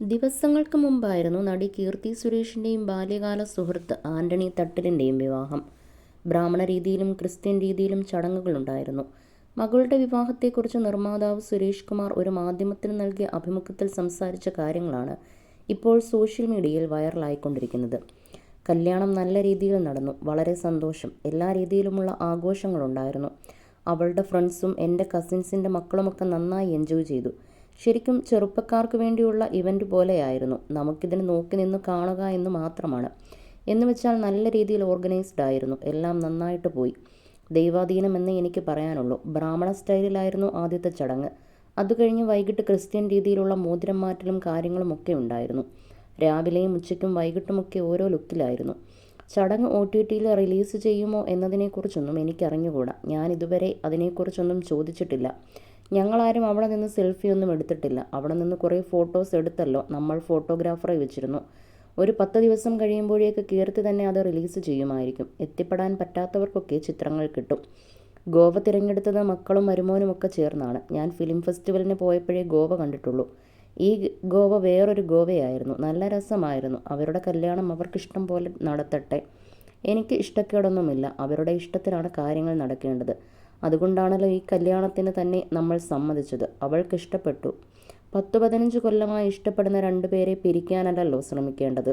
ദിവസങ്ങൾക്ക് മുമ്പായിരുന്നു നടി കീർത്തി സുരേഷിന്റെയും ബാല്യകാല സുഹൃത്ത് ആന്റണി തട്ടിലിന്റെയും വിവാഹം. ബ്രാഹ്മണ രീതിയിലും ക്രിസ്ത്യൻ രീതിയിലും ചടങ്ങുകളുണ്ടായിരുന്നു. മകളുടെ വിവാഹത്തെക്കുറിച്ച് നിർമ്മാതാവ് സുരേഷ് കുമാർ ഒരു മാധ്യമത്തിന് നൽകിയ അഭിമുഖത്തിൽ സംസാരിച്ച കാര്യങ്ങളാണ് ഇപ്പോൾ സോഷ്യൽ മീഡിയയിൽ വൈറലായിക്കൊണ്ടിരിക്കുന്നത്. കല്യാണം നല്ല രീതിയിൽ നടന്നു വളരെ സന്തോഷം. എല്ലാ രീതിയിലുമുള്ള ആഘോഷങ്ങളുണ്ടായിരുന്നു. അവളുടെ ഫ്രണ്ട്സും എന്റെ കസിൻസിന്റെ മക്കളുമൊക്കെ നന്നായി എൻജോയ് ചെയ്തു. ശരിക്കും ചെറുപ്പക്കാർക്ക് വേണ്ടിയുള്ള ഇവന്റ് പോലെയായിരുന്നു. നമുക്കിതിനെ നോക്കി നിന്ന് കാണുക എന്ന് മാത്രമാണ്. എന്ന് വെച്ചാൽ നല്ല രീതിയിൽ ഓർഗനൈസ്ഡ് ആയിരുന്നു. എല്ലാം നന്നായിട്ട് പോയി. ദൈവാധീനം എന്ന് എനിക്ക് പറയാനുള്ളൂ. ബ്രാഹ്മണ സ്റ്റൈലിലായിരുന്നു ആദ്യത്തെ ചടങ്ങ്. അത് കഴിഞ്ഞ് വൈകിട്ട് ക്രിസ്ത്യൻ രീതിയിലുള്ള മോതിരം മാറ്റലും കാര്യങ്ങളുമൊക്കെ ഉണ്ടായിരുന്നു. രാവിലെയും ഉച്ചയ്ക്കും വൈകിട്ടുമൊക്കെ ഓരോ ലുക്കിലായിരുന്നു. ചടങ്ങ് ഒ ടി ടിയിൽ റിലീസ് ചെയ്യുമോ എന്നതിനെക്കുറിച്ചൊന്നും എനിക്കറിഞ്ഞുകൂടാ. ഞാൻ ഇതുവരെ അതിനെക്കുറിച്ചൊന്നും ചോദിച്ചിട്ടില്ല. ഞങ്ങളാരും അവിടെ നിന്ന് സെൽഫിയൊന്നും എടുത്തിട്ടില്ല. അവിടെ നിന്ന് കുറേ ഫോട്ടോസ് എടുത്തല്ലോ. നമ്മൾ ഫോട്ടോഗ്രാഫറെ വെച്ചിരുന്നു. ഒരു പത്ത് ദിവസം കഴിയുമ്പോഴേക്ക് കീർത്തി തന്നെ അത് റിലീസ് ചെയ്യുമായിരിക്കും. എത്തിപ്പെടാൻ പറ്റാത്തവർക്കൊക്കെ ചിത്രങ്ങൾ കിട്ടും. ഗോവ തിരഞ്ഞെടുത്തത് മക്കളും മരുമോനുമൊക്കെ ചേർന്നാണ്. ഞാൻ ഫിലിം ഫെസ്റ്റിവലിന് പോയപ്പോഴേ ഗോവ കണ്ടിട്ടുള്ളൂ. ഈ ഗോവ വേറൊരു ഗോവയായിരുന്നു. നല്ല രസമായിരുന്നു. അവരുടെ കല്യാണം അവർക്കിഷ്ടം പോലെ നടത്തട്ടെ. എനിക്ക് ഇഷ്ടക്കേടൊന്നുമില്ല. അവരുടെ ഇഷ്ടത്തിലാണ് കാര്യങ്ങൾ നടക്കേണ്ടത്. അതുകൊണ്ടാണല്ലോ ഈ കല്യാണത്തിന് തന്നെ നമ്മൾ സമ്മതിച്ചത്. അവൾക്കിഷ്ടപ്പെട്ടു പത്തു പതിനഞ്ച് കൊല്ലമായി ഇഷ്ടപ്പെടുന്ന രണ്ടുപേരെ പിരിക്കാനല്ലല്ലോ ശ്രമിക്കേണ്ടത്.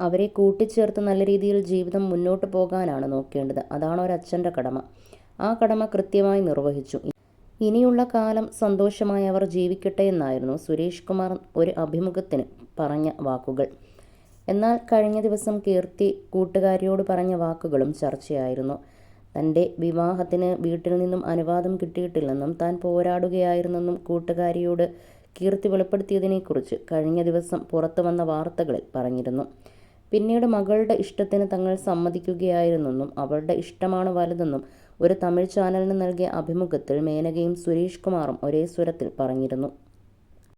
അവരെ കൂട്ടിച്ചേർത്ത് നല്ല രീതിയിൽ ജീവിതം മുന്നോട്ട് പോകാനാണ് നോക്കേണ്ടത്. അതാണ് ഒരച്ഛന്റെ കടമ. ആ കടമ കൃത്യമായി നിർവഹിച്ചു. ഇനിയുള്ള കാലം സന്തോഷമായി അവർ ജീവിക്കട്ടെ എന്നായിരുന്നു സുരേഷ് കുമാർ ഒരു അഭിമുഖത്തിന് പറഞ്ഞ വാക്കുകൾ. എന്നാൽ കഴിഞ്ഞ ദിവസം കീർത്തി കൂട്ടുകാരിയോട് പറഞ്ഞ വാക്കുകളും ചർച്ചയായിരുന്നു. തന്റെ വിവാഹത്തിന് വീട്ടിൽ നിന്നും അനുവാദം കിട്ടിയിട്ടില്ലെന്നും താൻ പോരാടുകയായിരുന്നെന്നും കൂട്ടുകാരിയോട് കീർത്തി വെളിപ്പെടുത്തിയതിനെക്കുറിച്ച് കഴിഞ്ഞ ദിവസം പുറത്തു വന്ന വാർത്തകളിൽ പറഞ്ഞിരുന്നു. പിന്നീട് മകളുടെ ഇഷ്ടത്തിന് തങ്ങൾ സമ്മതിക്കുകയായിരുന്നെന്നും അവളുടെ ഇഷ്ടമാണ് വലുതെന്നും ഒരു തമിഴ് ചാനലിന് നൽകിയ അഭിമുഖത്തിൽ മേനകയും സുരേഷ് കുമാറും ഒരേ സ്വരത്തിൽ പറഞ്ഞിരുന്നു.